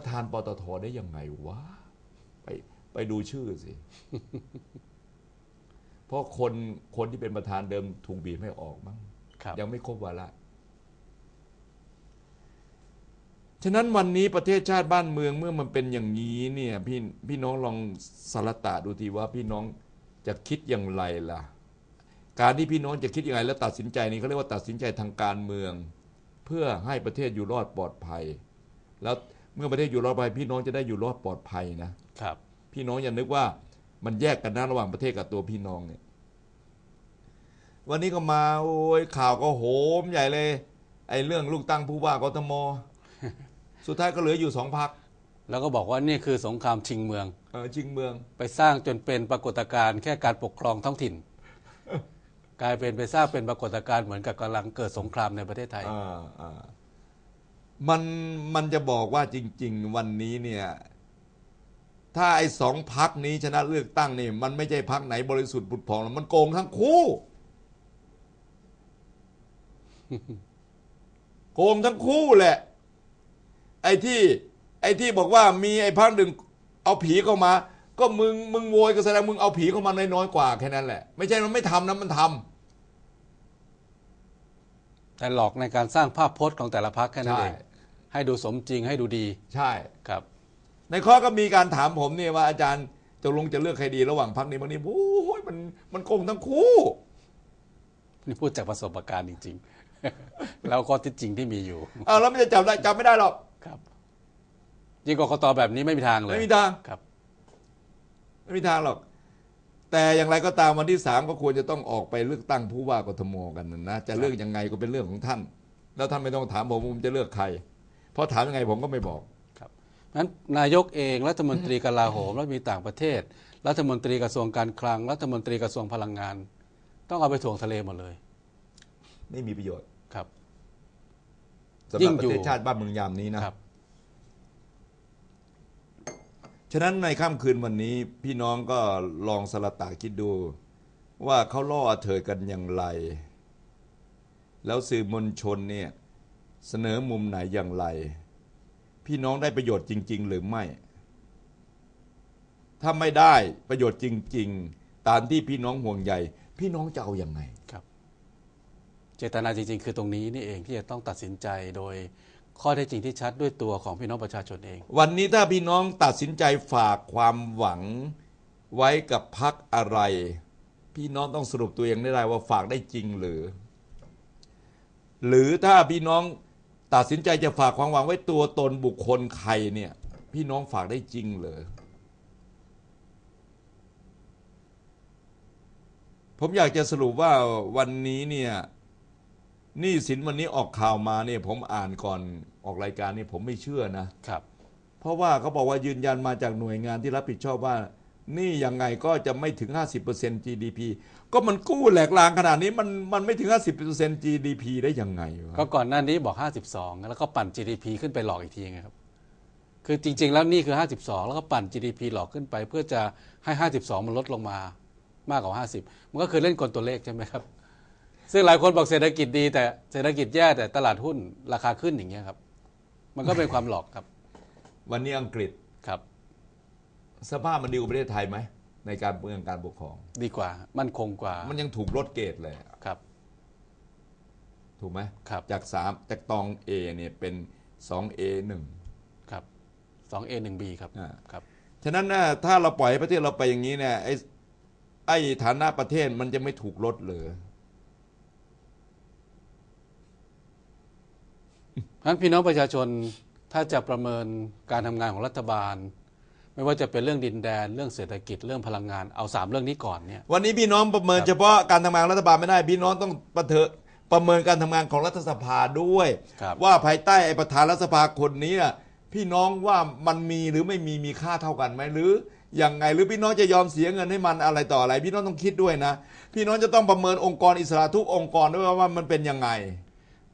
ประธานปตทได้ยังไงวะไปไปดูชื่อสิ เพราะคนคนที่เป็นประธานเดิมถูกบีบให้ออกมั้งครับยังไม่ครบวาระฉะนั้นวันนี้ประเทศชาติบ้านเมืองเมื่อมันเป็นอย่างนี้เนี่ยพี่พี่น้องลองสารตะดูทีว่าพี่น้องจะคิดอย่างไรล่ะ การที่พี่น้องจะคิดอย่างไรแล้วตัดสินใจนี้เขาเรียกว่าตัดสินใจทางการเมือง เพื่อให้ประเทศอยู่รอดปลอดภัย แล้ว เมื่อประเทศอยู่รอดปลอดภัยพี่น้องจะได้อยู่รอดปลอดภัยนะครับ พี่น้องอย่านึกว่ามันแยกกันนะระหว่างประเทศกับตัวพี่น้องเนี่ย วันนี้ก็มาโอ้ยข่าวก็โหมใหญ่เลย ไอ้เรื่องลูกตั้งผู้ว่ากทมสุดท้ายก็เหลืออยู่สองพักแล้วก็บอกว่านี่คือสงครามชิงเมืองเออชิงเมือง ไปสร้างจนเป็นปรากฏการณ์แค่การปกครองท้องถิ่น กลายเป็นไปสร้างเป็นปรากฏการณ์เหมือนกับกำลังเกิดสงครามในประเทศไทยอ่าอ่า มันมันจะบอกว่าจริง ๆ วันนี้เนี่ยถ้าไอ้สองพักนี้ชนะเลือกตั้งนี่มันไม่ใช่พักไหนบริสุทธิ์ผุดผ่องหรอกมันโกงทั้งคู่ โกงทั้งคู่แหละ ไอ้ที่ ไอ้ที่บอกว่ามีไอ้พักหนึ่งเอาผีเข้ามา ก็มึงมึงโวยก็แสดงมึงเอาผีเข้ามาน้อยๆกว่าแค่นั้นแหละ ไม่ใช่มันไม่ทำนะมันทำแต่หลอกในการสร้างภาพพจน์ของแต่ละพักแค่นั้นใช่เอง ให้ดูสมจริงให้ดูดีใช่ ครับ ในข้อก็มีการถามผมเนี่ยว่าอาจารย์จะลงจะเลือกใครดีระหว่างพักนี้พักนี้โอ้ยมันมันโกงทั้งคู่ นี่พูดจากประสบการณ์จริง ๆ แล้วก็ที่จริงที่มีอยู่อ้าวแล้วมันจะจับได้จับไม่ได้หรอกครับยิ่งกกตแบบนี้ไม่มีทางเลยไม่มีทางครับ ไม่มีทางหรอก แต่อย่างไรก็ตามวันที่สามก็ควรจะต้องออกไปเลือกตั้งผู้ว่ากทมกันนะจะเลือกยังไงก็เป็นเรื่องของท่าน แล้วท่านไม่ต้องถามผมว่าผมจะเลือกใคร เพราะถามยังไงผมก็ไม่บอกครับนั้นนายกเองรัฐมนตรีกลาโหมรัฐมนตรีต่างประเทศ รัฐมนตรีกระทรวงการคลัง รัฐมนตรีกระทรวงพลังงาน ต้องเอาไปถ่วงทะเลหมดเลย ไม่มีประโยชน์ครับสำหยิ่รับงปอยู่ระเทศชาติบ้านเมืองยามนี้นะครับ ฉะนั้นในค่ำคืนวันนี้พี่น้องก็ลองสละตาคิดดู ว่าเขาล่อเถิดกันอย่างไร แล้วสื่อมวลชนเนี่ย เสนอมุมไหนอย่างไร พี่น้องได้ประโยชน์จริง ๆ หรือไม่ ถ้าไม่ได้ประโยชน์จริง ๆ ตามที่พี่น้องห่วงใยพี่น้องจะเอาอยัางไงครับ เจตนาจริง ๆ คือตรงนี้นี่เองที่จะต้องตัดสินใจโดยข้อเท็จจริงที่ชัดด้วยตัวของพี่น้องประชาชนเอง วันนี้ถ้าพี่น้องตัดสินใจฝากความหวังไว้กับพักอะไร พี่น้องต้องสรุปตัวเองได้ว่าฝากได้จริงหรือ หรือถ้าพี่น้อง ตัดสินใจจะฝากความหวังไว้ตัวตนบุคคลใครเนี่ย พี่น้องฝากได้จริงเหรอผมอยากจะสรุปว่าวันนี้เนี่ยหนี่สินวันนี้ออกข่าวมาเนี่ยผมอ่านก่อนออกรายการนี่ผมไม่เชื่อนะครับ เพราะว่าเขาบอกว่ายืนยันมาจากหน่วยงานที่รับผิดชอบว่า นี่ยังไงก็จะไม่ถึง 50% GDP ก็มันกู้แหลกลางขนาดนี้มันมันไม่ถึง 50% GDP ได้ยังไงวะก็ก่อนหน้านี้บอก 52 แล้วก็ปั่น GDP ขึ้นไปหลอกอีกทีไงครับ คือจริง ๆ แล้วนี่คือ 52 แล้วก็ปั่น GDP หลอกขึ้นไป เพื่อจะให้ 52 มันลดลงมามากกว่า 50 มันก็คือเล่นกลตัวเลขใช่ไหมครับ ซึ่งหลายคนบอกเศรษฐกิจดี แต่เศรษฐกิจแย่แต่ตลาดหุ้นราคาขึ้นอย่างเงี้ยครับ มันก็เป็นความหลอกครับ วันนี้อังกฤษครับ สภาพมันดีกว่าประเทศไทยไหมในการเมืองการปกครอง ดีกว่า มั่นคงกว่ามันยังถูกลดเกรดเลยครับ ถูกไหมครับ จาก3จากตอง A เนี่ยเป็น 2A 1ครับ 2A 1B ครับอ่า ครับฉะนั้นนะถ้าเราปล่อยให้ประเทศเราไปอย่างนี้เนี่ยไอ้ไอ้ฐานะประเทศมันจะไม่ถูกลดเลยเพราะฉะนั้นพี่น้องประชาชนถ้าจะประเมินการทำงานของรัฐบาล ไม่ว่าจะเป็นเรื่องดินแดนเรื่องเศรษฐกิจเรื่องพลังงานเอาสามเรื่องนี้ก่อนเนี่ย วันนี้พี่น้องประเมินครับเฉพาะการทำงานรัฐบาลไม่ได้ พี่น้องต้องประเทอประเมินการทำงานของรัฐสภาด้วยครับว่าภายใต้ไอ้ประธานรัฐสภาคนนี้น่ะพี่น้องว่ามันมีหรือไม่มีมีค่าเท่ากันไหมหรือยังไงหรือพี่น้องจะยอมเสียเงินให้มันอะไรต่ออะไร พี่น้องต้องคิดด้วยนะ พี่น้องจะต้องประเมินองค์กรอิสระทุกองค์กรด้วยว่ามันเป็นยังไง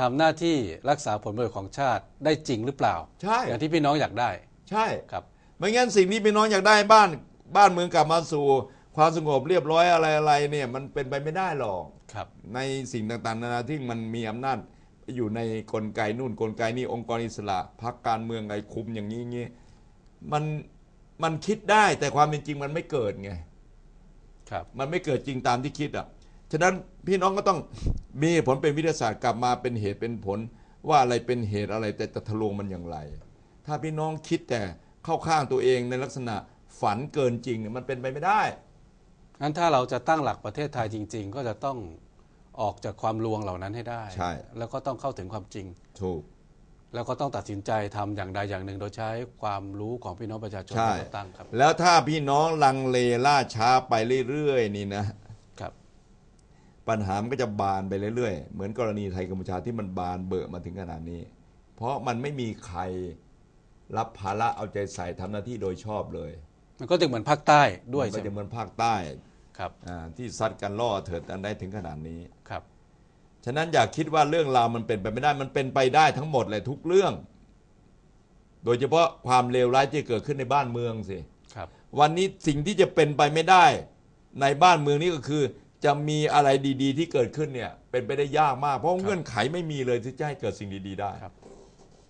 ทำหน้าที่รักษาผลประโยชน์ของชาติได้จริงหรือเปล่า ใช่ อย่างที่พี่น้องอยากได้ ใช่ ครับ ไม่งั้นสิ่งที่พี่น้องอยากได้บ้านบ้านเมืองกลับมาสู่ ความสงบเรียบร้อยอะไรอะไรเนี่ยมันเป็นไปไม่ได้หรอกครับ ในสิ่งต่างๆนานาที่มันมีอำนาจอยู่ในกลไกนู่นกลไกนี่องค์กรอิสระพักการเมืองไงคุมอย่างนี้งี้มันมันคิดได้แต่ความเป็นจริงมันไม่เกิดไงครับ มันไม่เกิดจริงตามที่คิดอะฉะนั้นพี่น้องก็ต้องมีเหตุผลเป็นวิทยาศาสตร์กลับมาเป็นเหตุเป็นผลว่าอะไรเป็นเหตุอะไรแต่จะทะลวงมันอย่างไร ถ้าพี่น้องคิดแต่ เข้าข้างตัวเองในลักษณะฝันเกินจริงเนี่ยมันเป็นไปไม่ได้งั้นถ้าเราจะตั้งหลักประเทศไทยจริง ๆ ก็จะต้องออกจากความลวงเหล่านั้นให้ได้ ใช่ แล้วก็ต้องเข้าถึงความจริง ถูก แล้วก็ต้องตัดสินใจทำอย่างใดอย่างหนึ่ง โดยใช้ความรู้ของพี่น้องประชาชนใช่ เป็นตัวตั้งครับแล้วถ้าพี่น้องลังเลล่าช้าไปเรื่อยๆนี่นะ ครับ ปัญหามันก็จะบานไปเรื่อยๆ เหมือนกรณีไทยกัมพูชาที่มันบานเบอะมาถึงขนาดนี้ เพราะมันไม่มีใคร รับภาระเอาใจใส่ทำหน้าที่โดยชอบเลยมันก็จะเหมือนภาคใต้ด้วยมันก็ใช่ไหจะมเหมือนภาคใต้ครับอ่าที่ซัดกันล่อเถิดกันได้ถึงขนาดนี้ครับ ฉะนั้นอย่าคิดว่าเรื่องราวมันเป็นไปไม่ได้มันเป็นไปได้ทั้งหมดเลยทุกเรื่อง โดยเฉพาะความเลวร้ายที่เกิดขึ้นในบ้านเมืองสิครับ วันนี้สิ่งที่จะเป็นไปไม่ได้ ในบ้านเมืองนี้ก็คือ จะมีอะไรดี ๆ ที่เกิดขึ้นเนี่ย เป็นไปได้ยากมาก เพราะเงื่อนไขไม่มีเลยที่จะให้เกิดสิ่งดี ๆ ได้ครับ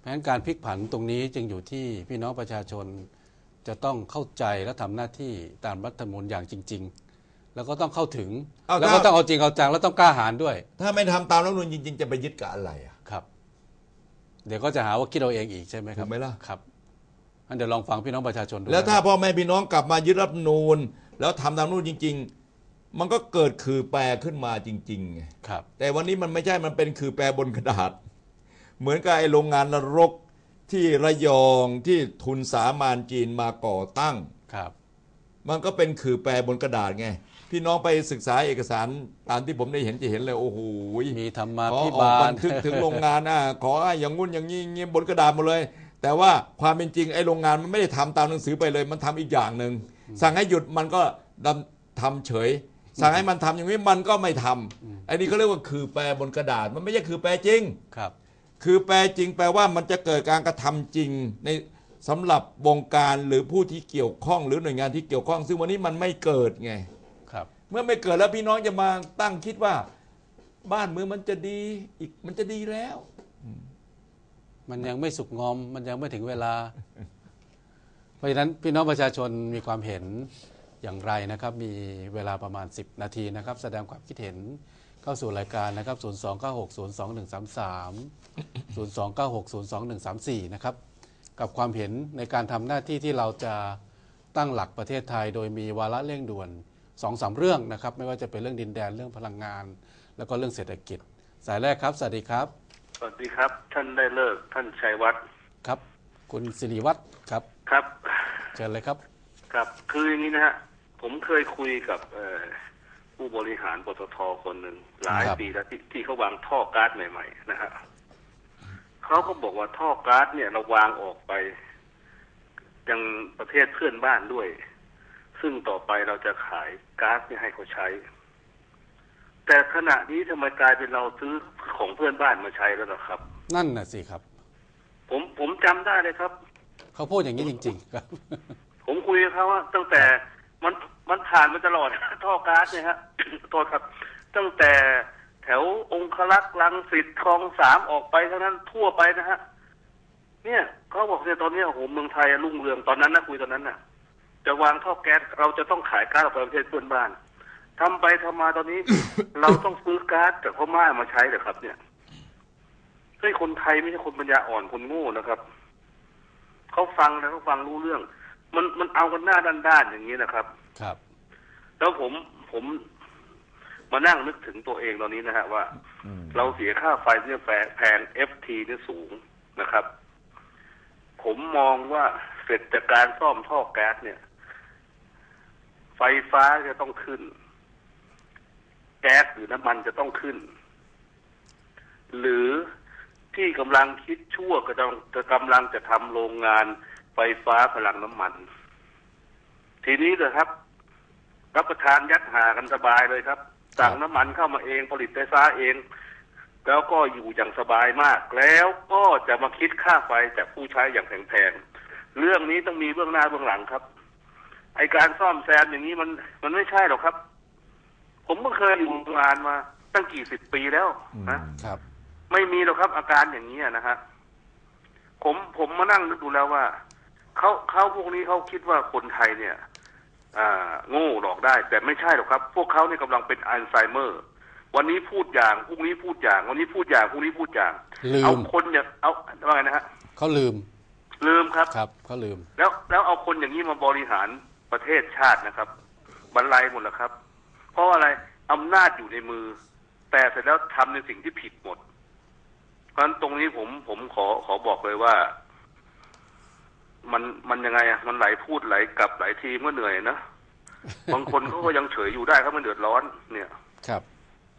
เพราะฉะนั้นการพลิกผันตรงนี้จึงอยู่ที่พี่น้องประชาชนจะต้องเข้าใจและทำหน้าที่ตามรัฐธรรมนูญอย่างจริง ๆ แล้วก็ต้องเข้าถึงเอาแล้วก็ถ้า ต้องเอาจริงเอาจังแล้วต้องกล้าหาญด้วย ถ้าไม่ทำตามรัฐธรรมนูญจริง ๆ จะไปยึดกับอะไรอะครับ เดี๋ยวก็จะหาว่าคิดเอาเองอีกใช่ไหมครับถูกไหมล่ะ ครับงั้นเดี๋ยวลองฟังพี่น้องประชาชนดูแล้วถ้านะครับพ่อแม่พี่น้องกลับมายึดรัฐธรรมนูญแล้วทำตามรัฐธรรมนูญจริง ๆ มันก็เกิดคือแปรขึ้นมาจริงๆไงครับ แต่วันนี้มันไม่ใช่มันเป็นคือแปรบนกระดาษ เหมือนกับไอ้โรงงานนรกที่ระยองที่ทุนสามานจีนมาก่อตั้ง ครับ มันก็เป็นคือแปรบนกระดาษไง พี่น้องไปศึกษาเอกสารตามที่ผมได้เห็นจะเห็นเลยโอ้โหมีธรรมาขอพิออกบาบัล นทึกถึงโรงงานอะขอให้อย่างงุ่นอย่างนี้อย่างงี้บนกระดาษหมดเลย แต่ว่าความเป็นจริงไอ้โรงงานมันไม่ได้ทำตามหนังสือไปเลย มันทำอีกอย่างหนึ่งสั่งให้หยุดมันก็ดำทำเฉย สั่งให้มันทำอย่างนี้มันก็ไม่ทำไอ้นี่เขาเรียกว่าคือแปรบนกระดาษมันไม่ใช่คือแปรจริง ครับ คือแปลจริงแปลว่ามันจะเกิดการกระทำจริง ในสำหรับวงการหรือผู้ที่เกี่ยวข้องหรือหน่วยงานที่เกี่ยวข้อง ซึ่งวันนี้มันไม่เกิดไงครับ เมื่อไม่เกิดแล้วพี่น้องจะมาตั้งคิดว่า บ้านเมืองมันจะดีอีกมันจะดีแล้ว มันยังไม่สุกงอม มันยังไม่ถึงเวลา เพราะฉะนั้นพี่น้องประชาชนมีความเห็นอย่างไรนะครับ มีเวลาประมาณ 10 นาทีนะครับ แสดงความคิดเห็น เข้าสู่รายการนะครับ 029602133 029602134 นะครับ กับความเห็นในการทำหน้าที่ที่เราจะตั้งหลักประเทศไทย โดยมีวาระเร่งด่วน2อสาเรื่องนะครับ ไม่ว่าจะเป็นเรื่องดินแดนเรื่องพลังงาน แล้วก็เรื่องเศรษฐกิจ สายแรกครับ สวัสดีครับ สวัสดีครับ ท่านได้เลิกท่านชัยวัฒน์ครับ คุณสิริวัตรครับครับเชิญเลยครับ ครับ คืออย่างนี้นะฮะผมเคยคุยกับเอ่อ ผู้บริหารปตทคนหนึ่งหลายครับปีแล้วที่ที่เขาวางท่อก๊าซใหม่ ๆ นะฮะเขาก็บอกว่าท่อก๊าซเนี่ยเราวางออกไป ยังประเทศเพื่อนบ้านด้วย ซึ่งต่อไปเราจะขายก๊าซเนี่ยให้เขาใช้ แต่ขณะนี้ทำไมกลายเป็นเราซื้อของเพื่อนบ้านมาใช้แล้วล่ะครับ นั่นน่ะสิครับ ผมผมจำได้เลยครับ เขาพูดอย่างนี้จริง ๆ ครับ ผมคุยกับเขาว่าตั้งแต่มัน มันผ่านมาตลอด ท่อก๊าซเนี่ยฮะโทษครับ ตั้งแต่แถวองคลักษ์ลังสิตคลองสามออกไปทั้งนั้นทั่วไปนะฮะ เนี่ยเขาบอกเนี่ยตอนเนี้ยโอ้โหเมืองไทยอะรุ่งเรืองตอนนั้นนะคุยตอนนั้นน่ะ จะวางท่อแก๊สเราจะต้องขายก๊าซออกไปประเทศเพื่อนบ้านทำไปทำมาตอนนี้ เราต้องซื้อก๊าซจากพม่ามาใช้เหรอครับ เนี่ยเฮ้ยคนไทยไม่ใช่คนปัญญาอ่อนคนโง่นะครับเขาฟังแล้วเขาฟังรู้เรื่อง มันมันเอากันหน้าด้านๆอย่างนี้นะครับ ครับ แล้วผมผมมานั่งนึกถึงตัวเองตอนนี้นะฮะว่าอืมเราเสียค่าไฟเนี่ยแพงแพง FT เนี่ยสูงนะครับ ผมมองว่าเสร็จจากการซ่อมท่อแก๊สเนี่ย ไฟฟ้าจะต้องขึ้น แก๊สหรือน้ำมันจะต้องขึ้น หรือที่กำลังคิดชั่วก็จะจะกำลังจะทำโรงงานไฟฟ้าพลังน้ำมัน ทีนี้เลยครับ รับประทานยัดหากันสบายเลยครับ สั่งน้ำมันเข้ามาเองผลิตไฟฟ้าเอง แล้วก็อยู่อย่างสบายมาก แล้วก็จะมาคิดค่าไฟจากผู้ใช้อย่างแพงๆเรื่องนี้ต้องมีเบื้องหน้าเบื้องหลังครับ ไอการซ่อมแซมอย่างนี้มันมันไม่ใช่หรอกครับ ผมก็เคยอยู่โรงงานมาตั้งกี่สิบปีแล้วนะครับ ไม่มีหรอกครับอาการอย่างนี้ยนะฮะผมผมมานั่งนึกดูแล้วว่าเขาเขาพวกนี้เขาคิดว่าคนไทยเนี่ยอ่า โง่หลอกได้ แต่ไม่ใช่หรอกครับ พวกเขาเนี่ยกำลังเป็นอัลไซเมอร์ วันนี้พูดอย่างพรุ่งนี้พูดอย่าง วันนี้พูดอย่างพรุ่งนี้พูดอย่างลืเอามคนอย่างเอาว่าไงนะฮะเขาลืม ลืมครับครับเขาลืม แล้วแล้วเอาคนอย่างนี้มาบริหารประเทศชาตินะครับบรรลัยหมดแล้วครับ เพราะอะไรอำนาจอยู่ในมือ แต่เสร็จแล้วทำในสิ่งที่ผิดหมด เพราะฉะนั้นตรงนี้ผมผมขอขอบอกเลยว่า มันมันยังไงอะมันไหลพูดไหลกลับไหลทีมก็เหนื่อยนะบางคนเขาก็ยังเฉยอยู่ได้เขามันเดือดร้อน เนี่ยครับ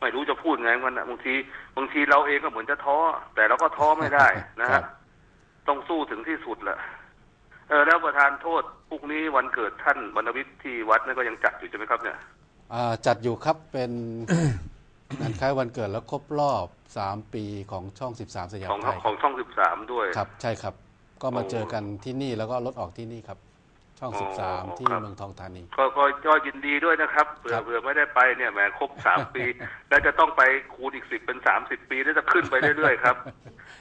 ไม่รู้จะพูดไงมันนะบางทีบางทีเราเองก็เหมือนจะท้อ แต่เราก็ท้อไม่ได้นะครัฮะบต้องสู้ถึงที่สุดแหละเออแล้วประธานโทษพรุ่งนี้วันเกิดท่านบรรณวิทย์ที่วัดนั่นก็ยังจัดอยู่ใช่ไหมครับเนี่ยอ่าจัดอยู่ครับเป็นงานคล้ายวันเกิดแล้วครบรอบ3ปีของช่อง13สยามของไทยของช่องสิบสามด้วยครับ ใช่ครับ ก็มาโอ้เจอกันที่นี่แล้วก็รถออกที่นี่ครับ ช่องอ๋อ13 ที่ครับเมืองทองธานี ก็ก็ก็ยินดีด้วยนะครับเผื่อครับ เผื่อไม่ได้ไปเนี่ยแหมครบสามปี แล้วจะต้องไปคูณอีกสิบเป็นสามสิบปีแล้วจะขึ้นไปเรื่อยๆครับ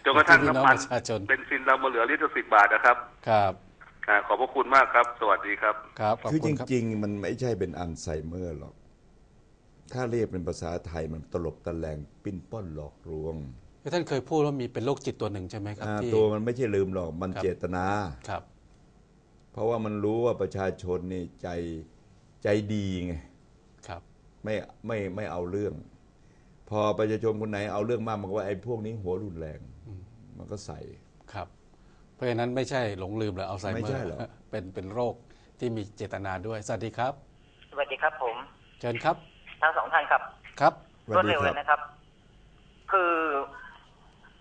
จนกระทั่งพี่น้องน้ำมันประชาชนเป็นซินเรามาเหลือลิตรละสิบบาทนะครับครับอ่าขอบพระคุณมากครับ สวัสดีครับ ครับขอบคือคุจณครับ ริง ๆ มันไม่ใช่เป็นอัลไซเมอร์หรอก ถ้าเรียกเป็นภาษาไทยมันตลบตะแลงปิ้นป้อนหลอกลวง ท่านเคยพูดว่ามีเป็นโรคจิตตัวหนึ่งใช่ไหมครับอ่าที่ตัวมันไม่ใช่ลืมหรอกมันครับเจตนา ครับเพราะว่ามันรู้ว่าประชาชนนี่ใจใจดีไงครับไม่ไม่ไม่เอาเรื่อง พอประชาชนคนไหนเอาเรื่องมากมันก็ว่าไอ้พวกนี้หัวรุนแรง มันก็ใส่ ครับ เพราะฉะนั้นไม่ใช่หลงลืมหรืออัลไซเมอไม่ใช่ร์หรอก เป็นเป็นโรคที่มีเจตนาด้วย สวัสดีครับ สวัสดีครับผม เชิญครับทั้งสองท่านครับ ครับรวดเร็วเลยนะครับ คือ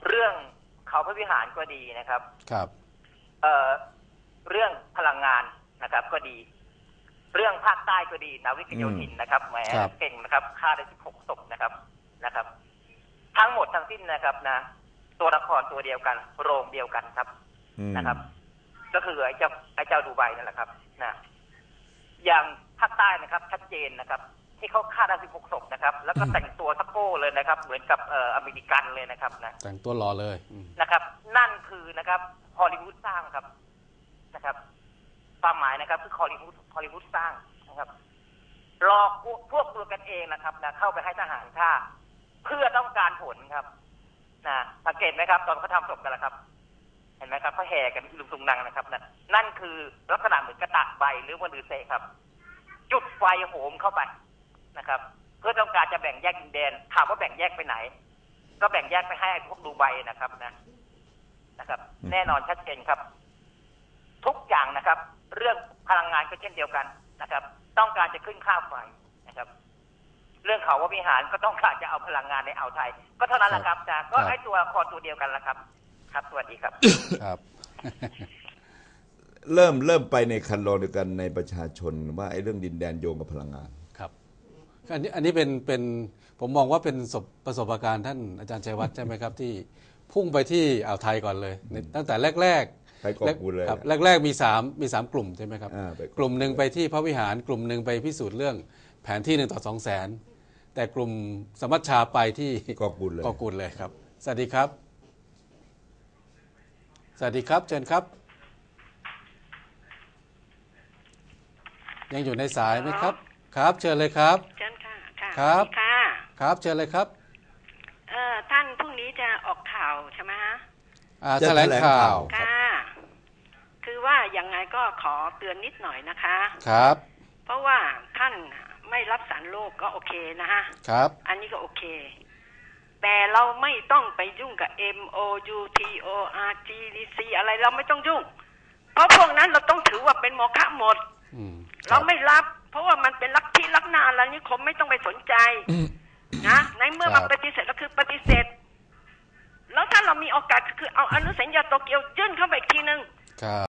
เรื่องเขาพระวิหารก็ดีนะครับครับ เอ่อเรื่องพลังงานนะครับ ก็ดี เรื่องภาคใต้ก็ดีนาวิกโยธินนะครับแหมครับ เก่งนะครับฆ่าได้สิบหกศพนะครับนะครับ ทั้งหมดทั้งสิ้นนะครับนะ ตัวละครตัวเดียวกัน โรงเดียวกันครับ อืม นะครับ ก็คือไอ้เจ้าไอ้เจ้าดูไบนั่นแหละครับนะอย่างภาคใต้นะครับ ชัดเจนนะครับ ที่เขาฆ่าได้สิบหกศพนะครับ แล้วก็แต่งตัวทักโก้เลยนะครับ เหมือนกับเอ่ออเมริกันเลยนะครับนะแต่งตัวรอเลยอืมนะครับ นั่นคือนะครับฮอลลีวูดสร้างครับนะครับความหมายนะครับ คือฮอลลีวูดฮอลลีวูดสร้างนะครับหลอกพวกพวกตัวกันเองนะครับนะเข้าไปให้ทหารฆ่า เพื่อต้องการผลครับนะสังเกตไหมครับ ตอนเขาทำศพกันแล้วครับ เห็นไหมครับเขาแห่กันลุงตุงนังนะครับนะนั่นคือลักษณะเหมือนกระตากใบหรือวันดือเซครับ จุดไฟโหมเข้าไป นะครับ เพื่อต้องการจะแบ่งแยกดินแดนถามว่าแบ่งแยกไปไหน ก็แบ่งแยกไปให้ไอ้พวกดูไบนะครับนะนะครับอืมแน่นอนชัดเจนครับ ทุกอย่างนะครับ เรื่องพลังงานก็เช่นเดียวกันนะครับ ต้องการจะขึ้นค่าไฟนะครับ เรื่องเขาว่าวิหารก็ต้องการจะเอาพลังงานในอ่าวไทย ก็เท่านั้นแหละครับนะก็ครับไอ้ตัวคอตัวเดียวกันแหละครับ ครับสวัสดีครับครับเริ่มเริ่มไปในคันลองเดียวกันในประชาชนว่าไอ้เรื่องดินแดนโยงกับพลังงานครับ อันนี้อันนี้เป็นเป็นผมมองว่าเป็นประสบประสบการณ์ท่านอาจารย์ชัยวัฒน์ใช่ไหมครับที่พุ่งไปที่อ่าวไทยก่อนเลยในตั้งแต่แรกๆไปเกาะกูดเลยครับแรก ๆ มีสามมีสามกลุ่มใช่ไหมครับอ่าไปเกาะกลุ่มหนึ่งไปที่พระวิหารกลุ่มหนึ่งไปพิสูจน์เรื่องแผนที่หนึ่งต่อสองแสนแต่กลุ่มสมัชชาไปที่เกาะกูดเลยกอกูลเลยครับสวัสดีครับ สวัสดีครับเชิญครับ ยังอยู่ในสายไหมครับ ครับ เชิญเลยครับเชิญ ค่ะค่ะครับค่ะ ครับเชิญเลยครับ เอ่อท่านพรุ่งนี้จะออกข่าวใช่ไหมฮะอ่าจะแถลงแถลงข่าข่าววค่ะ คือว่ายังไงก็ขอเตือนนิดหน่อยนะคะ ครับ เพราะว่าท่านไม่รับสารโลกก็โอเคนะฮะ ครับ อันนี้ก็โอเค แต่เราไม่ต้องไปยุ่งกับ M O U T O R G D C อะไรเราไม่ต้องยุ่ง เพราะพวกนั้นเราต้องถือว่าเป็นโมฆะหมด อืมเราไม่รับ เพราะว่ามันเป็นลักที่ลักนาแล้วนี่คมไม่ต้องไปสนใจนะในเมื่อมันปฏิเสธก็คือปฏิเสธ แล้วถ้าเรามีโอกาสคือเอาอนุสัญญาโตเกียวยื่นเข้าไปอีกทีหนึ่งครับ